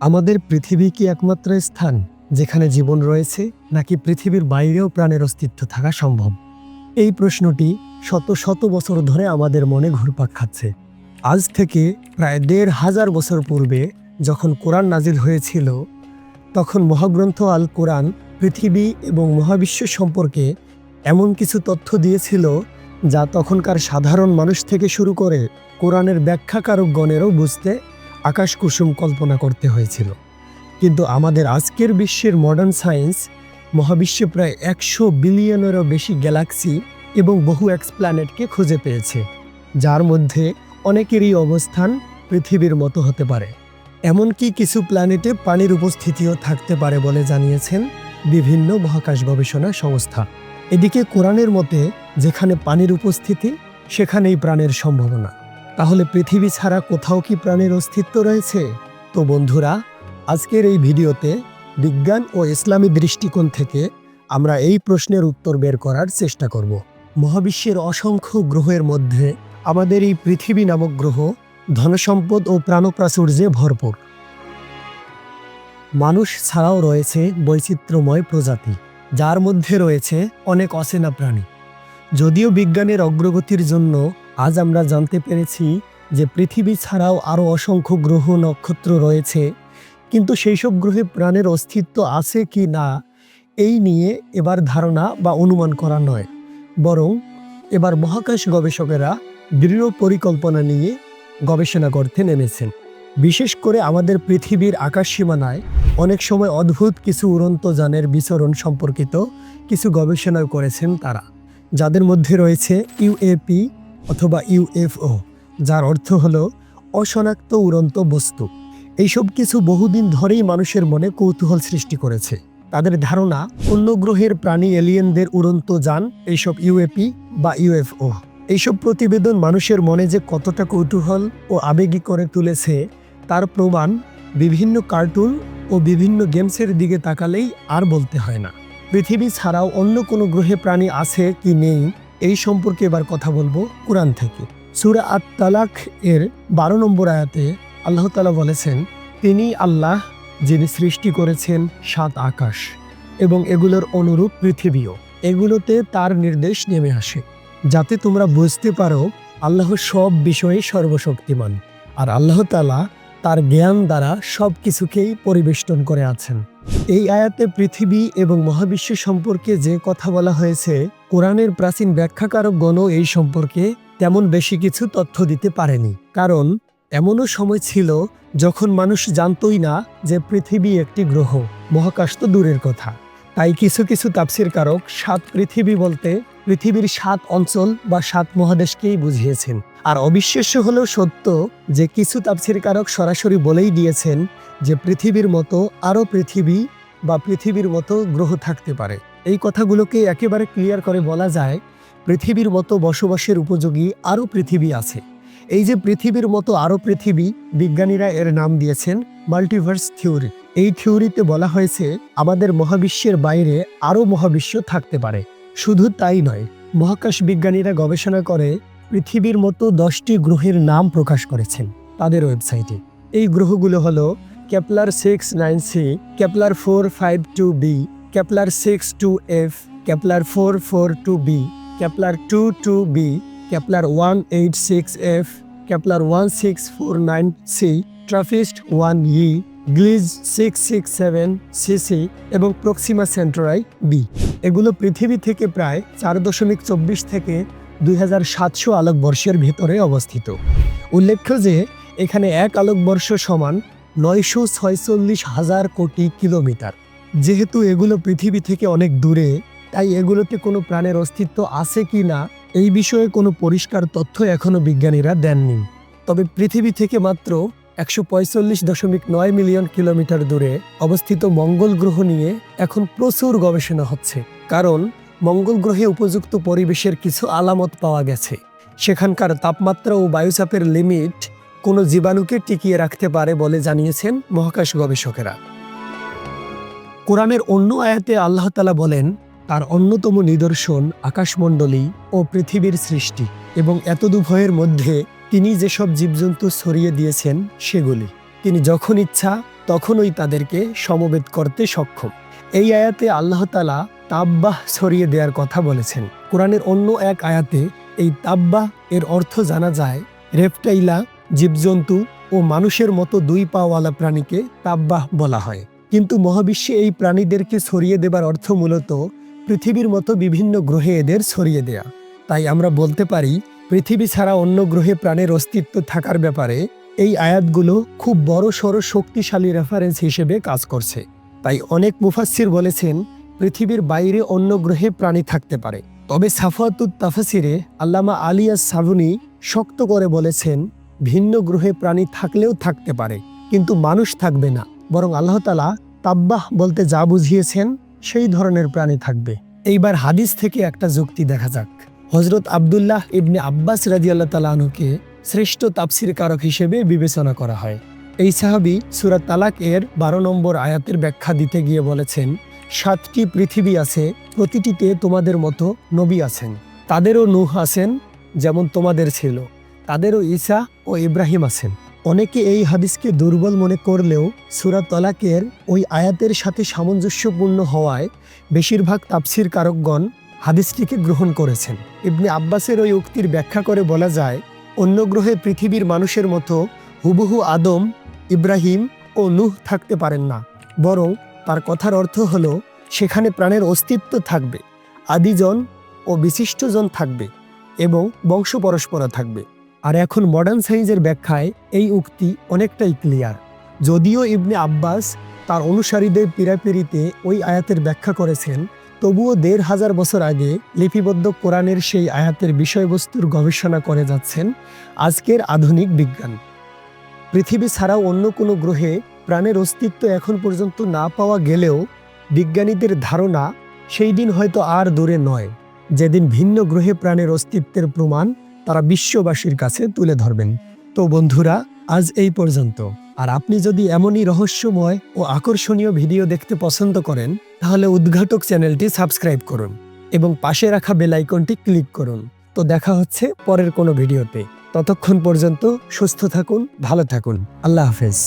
আমাদের পৃথিবী কি একমাত্র স্থান যেখানে জীবন রয়েছে নাকি পৃথিবীর বাইরেও প্রাণের অস্তিত্ব থাকা সম্ভব? এই প্রশ্নটি শত শত বছর ধরে আমাদের মনে ঘুরপাক খাচ্ছে। আজ থেকে প্রায় দেড় হাজার বছর পূর্বে যখন কোরআন নাজিল হয়েছিল, তখন মহাগ্রন্থ আল কোরআন পৃথিবী এবং মহাবিশ্ব সম্পর্কে এমন কিছু তথ্য দিয়েছিল যা তখনকার সাধারণ মানুষ থেকে শুরু করে কোরআনের ব্যাখ্যাকারকগণেরও বুঝতে আকাশ কুসুম কল্পনা করতে হয়েছিল। কিন্তু আমাদের আজকের বিশ্বের মডার্ন সায়েন্স মহাবিশ্বে প্রায় একশো বিলিয়নেরও বেশি গ্যালাক্সি এবং বহু এক্সপ্ল্যানেটকে খুঁজে পেয়েছে, যার মধ্যে অনেকেরই অবস্থান পৃথিবীর মতো হতে পারে। এমনকি কিছু প্ল্যানেটে পানির উপস্থিতিও থাকতে পারে বলে জানিয়েছেন বিভিন্ন মহাকাশ গবেষণা সংস্থা। এদিকে কোরআনের মতে, যেখানে পানির উপস্থিতি, সেখানেই প্রাণের সম্ভাবনা। তাহলে পৃথিবী ছাড়া কোথাও কি প্রাণের অস্তিত্ব রয়েছে? তো বন্ধুরা, আজকের এই ভিডিওতে বিজ্ঞান ও ইসলামী দৃষ্টিকোণ থেকে আমরা এই প্রশ্নের উত্তর বের করার চেষ্টা করব। মহাবিশ্বের অসংখ্য গ্রহের মধ্যে আমাদের এই পৃথিবী নামক গ্রহ ধনসম্পদ ও প্রাণপ্রাচুর্যে ভরপুর। মানুষ ছাড়াও রয়েছে বৈচিত্র্যময় প্রজাতি, যার মধ্যে রয়েছে অনেক অচেনা প্রাণী। যদিও বিজ্ঞানের অগ্রগতির জন্য আজ আমরা জানতে পেরেছি যে পৃথিবী ছাড়াও আরও অসংখ্য গ্রহ নক্ষত্র রয়েছে। কিন্তু সেই সব গ্রহে প্রাণের অস্তিত্ব আছে কি না, এই নিয়ে এবার ধারণা বা অনুমান করা নয়। বরং এবার মহাকাশ গবেষকেরা দৃঢ় পরিকল্পনা নিয়ে গবেষণা করতে নেমেছেন। বিশেষ করে আমাদের পৃথিবীর আকাশ সীমানায় অনেক সময় অদ্ভুত কিছু উড়ন্ত যানের বিচরণ সম্পর্কিত কিছু গবেষণাও করেছেন তারা। যাদের মধ্যে রয়েছে ইউএপি অথবা ইউএফও যার অর্থ হল অশনাক্ত উড়ন্ত বস্তু। এইসব কিছু বহুদিন ধরেই মানুষের মনে কৌতূহল সৃষ্টি করেছে। তাদের ধারণা, অন্য গ্রহের প্রাণী এলিয়েনদের উড়ন্ত যান, এইসব ইউএপি বা ইউএফও এইসব প্রতিবেদন মানুষের মনে যে কতটা কৌতূহল ও আবেগী করে তুলেছে, তার প্রমাণ বিভিন্ন কার্টুন ও বিভিন্ন গেমসের দিকে তাকালেই আর বলতে হয় না। পৃথিবী ছাড়াও অন্য কোনো গ্রহে প্রাণী আছে কি নেই এই সম্পর্কে এবার কথা বলব কোরআন থেকে। সুরা আত তালাক এর বারো নম্বর আয়াতে আল্লাহ তালা বলেছেন, তিনি আল্লাহ যিনি সৃষ্টি করেছেন সাত আকাশ এবং এগুলোর অনুরূপ পৃথিবীও। এগুলোতে তার নির্দেশ নেমে আসে, যাতে তোমরা বুঝতে পারো আল্লাহ সব বিষয়ে সর্বশক্তিমান। আর আল্লাহ তালা তার জ্ঞান দ্বারা সব কিছুকেই পরিবেষ্টন করে আছেন। এই আয়াতে পৃথিবী এবং মহাবিশ্ব সম্পর্কে যে কথা বলা হয়েছে, কোরআনের প্রাচীন ব্যাখ্যাকারকগণও এই সম্পর্কে তেমন বেশি কিছু তথ্য দিতে পারেনি। কারণ, এমনও সময় ছিল যখন মানুষ জানতই না যে পৃথিবী একটি গ্রহ। মহাকাশ তো দূরের কথা। তাই কিছু কিছু তাপসির কারক সাত পৃথিবী বলতে পৃথিবীর সাত অঞ্চল বা সাত মহাদেশকেই বুঝিয়েছেন। আর অবিশ্বাস্য হলেও সত্য যে কিছু তাপসির কারক সরাসরি বলেই দিয়েছেন যে পৃথিবীর মতো আরও পৃথিবী বা পৃথিবীর মতো গ্রহ থাকতে পারে। এই কথাগুলোকে একেবারে ক্লিয়ার করে বলা যায়, পৃথিবীর মতো বসবাসের উপযোগী আরও পৃথিবী আছে। এই যে পৃথিবীর মতো আরও পৃথিবী বিজ্ঞানীরা এর নাম দিয়েছেন মাল্টিভার্স থিওরি এই থিওরিতে বলা হয়েছে, আমাদের মহাবিশ্বের বাইরে আরও মহাবিশ্ব থাকতে পারে। শুধু তাই নয়, মহাকাশ বিজ্ঞানীরা গবেষণা করে পৃথিবীর মতো দশটি গ্রহের নাম প্রকাশ করেছেন তাদের ওয়েবসাইটে। এই গ্রহগুলো হলো Kepler six nine C Kepler four five two B Kepler six two F Kepler four four two B Kepler two two B Kepler one eight six F Kepler one six four nine C TRAPPIST one E Gliese six six seven CC এবং Proxima Centauri B এগুলো পৃথিবী থেকে প্রায় চার দশমিক চব্বিশ থেকে দুই হাজার সাতশো আলোকবর্ষের ভিতরে অবস্থিত। উল্লেখ্য যে, এখানে এক আলোকবর্ষ সমান নয়শো ছয়চল্লিশ হাজার কোটি কিলোমিটার। যেহেতু এগুলো পৃথিবী থেকে অনেক দূরে, তাই এগুলোতে কোনো প্রাণের অস্তিত্ব আছে কি না, এই বিষয়ে কোনো পরিষ্কার তথ্য এখনও বিজ্ঞানীরা দেননি। তবে পৃথিবী থেকে মাত্র একশো পঁয়তাল্লিশ দশমিক নয় মিলিয়ন কিলোমিটার দূরে অবস্থিত মঙ্গল গ্রহ নিয়ে এখন প্রচুর গবেষণা হচ্ছে। কারণ মঙ্গল গ্রহে উপযুক্ত পরিবেশের কিছু আলামত পাওয়া গেছে। সেখানকার তাপমাত্রা ও বায়ুচাপের লিমিট কোনো জীবাণুকে টিকিয়ে রাখতে পারে বলে জানিয়েছেন মহাকাশ গবেষকেরা। কোরআনের অন্য আয়াতে আল্লাহ তালা বলেন, তার অন্যতম নিদর্শন আকাশমণ্ডলী ও পৃথিবীর সৃষ্টি এবং এতদুভয়ের মধ্যে তিনি যেসব জীবজন্তু ছড়িয়ে দিয়েছেন সেগুলি। তিনি যখন ইচ্ছা, তখনই তাদেরকে সমবেত করতে সক্ষম। এই আয়াতে আল্লাহ তালা তাব্বাহ ছড়িয়ে দেওয়ার কথা বলেছেন। কোরআনের অন্য এক আয়াতে এই তাব্বাহ এর অর্থ জানা যায়, রেপটাইলা, জীবজন্তু ও মানুষের মতো দুই পাওয়ালা প্রাণীকে তাব্বাহ বলা হয়। কিন্তু মহাবিশ্বে এই প্রাণীদেরকে ছড়িয়ে দেবার অর্থ মূলত পৃথিবীর মতো বিভিন্ন গ্রহে এদের ছড়িয়ে দেয়া। তাই আমরা বলতে পারি, পৃথিবী ছাড়া অন্য গ্রহে প্রাণের অস্তিত্ব থাকার ব্যাপারে এই আয়াতগুলো খুব বড় সড় শক্তিশালী রেফারেন্স হিসেবে কাজ করছে। তাই অনেক মুফাসসির বলেছেন পৃথিবীর বাইরে অন্য গ্রহে প্রাণী থাকতে পারে। তবে সাফাতুত তাফাসিরে আল্লামা আলিয়া সাবুনি শক্ত করে বলেছেন, ভিন্ন গ্রহে প্রাণী থাকলেও থাকতে পারে, কিন্তু মানুষ থাকবে না। বরং আল্লাহ তালা তাব্বাহ বলতে যা বুঝিয়েছেন, সেই ধরনের প্রাণী থাকবে। এইবার হাদিস থেকে একটা যুক্তি দেখা যাক। হজরত আবদুল্লাহ ইবনে আব্বাস রাজি আল্লাহ তালাহকে শ্রেষ্ঠ তাপসির কারক হিসেবে বিবেচনা করা হয়। এই সাহাবি সুরাত তালাক এর বারো নম্বর আয়াতের ব্যাখ্যা দিতে গিয়ে বলেছেন সাতটি পৃথিবী আছে, প্রতিটিতে তোমাদের মতো নবী আছেন। তাদেরও নুহ আছেন যেমন তোমাদের ছিল। তাদেরও ঈসা ও ইব্রাহিম আছেন। অনেকে এই হাদিসকে দুর্বল মনে করলেও সুরাত তলাকের ওই আয়াতের সাথে সামঞ্জস্যপূর্ণ হওয়ায় বেশিরভাগ তাপসির কারকগণ হাদিসটিকে গ্রহণ করেছেন। ইবনে আব্বাসের ওই উক্তির ব্যাখ্যা করে বলা যায়, অন্য গ্রহে পৃথিবীর মানুষের মতো হুবহু আদম, ইব্রাহিম ও নুহ থাকতে পারেন না। বরং তার কথার অর্থ হলো, সেখানে প্রাণের অস্তিত্ব থাকবে, আদিজন ও বিশিষ্টজন থাকবে এবং বংশ পরস্পরা থাকবে। আর এখন মডার্ন সায়েন্সের ব্যাখ্যায় এই উক্তি অনেকটাই ক্লিয়ার যদিও ইবনে আব্বাস তার অনুসারীদের পীড়াপিড়িতে ওই আয়াতের ব্যাখ্যা করেছেন, তবুও দেড় হাজার বছর আগে লিপিবদ্ধ কোরআনের সেই আয়াতের বিষয়বস্তুর গবেষণা করে যাচ্ছেন আজকের আধুনিক বিজ্ঞান। পৃথিবী ছাড়াও অন্য কোনো গ্রহে প্রাণের অস্তিত্ব এখন পর্যন্ত না পাওয়া গেলেও বিজ্ঞানীদের ধারণা সেই দিন হয়তো আর দূরে নয়। যেদিন ভিন্ন গ্রহে প্রাণের অস্তিত্বের প্রমাণ তারা বিশ্ববাসীর কাছে তুলে ধরবেন। তো বন্ধুরা, আজ এই পর্যন্ত। আর আপনি যদি এমনই রহস্যময় ও আকর্ষণীয় ভিডিও দেখতে পছন্দ করেন, তাহলে উদ্ঘাটক চ্যানেলটি সাবস্ক্রাইব করুন এবং পাশে রাখা বেল আইকনটি ক্লিক করুন। তো দেখা হচ্ছে পরের কোনো ভিডিওতে। ততক্ষণ পর্যন্ত সুস্থ থাকুন, ভালো থাকুন। আল্লাহ হাফেজ।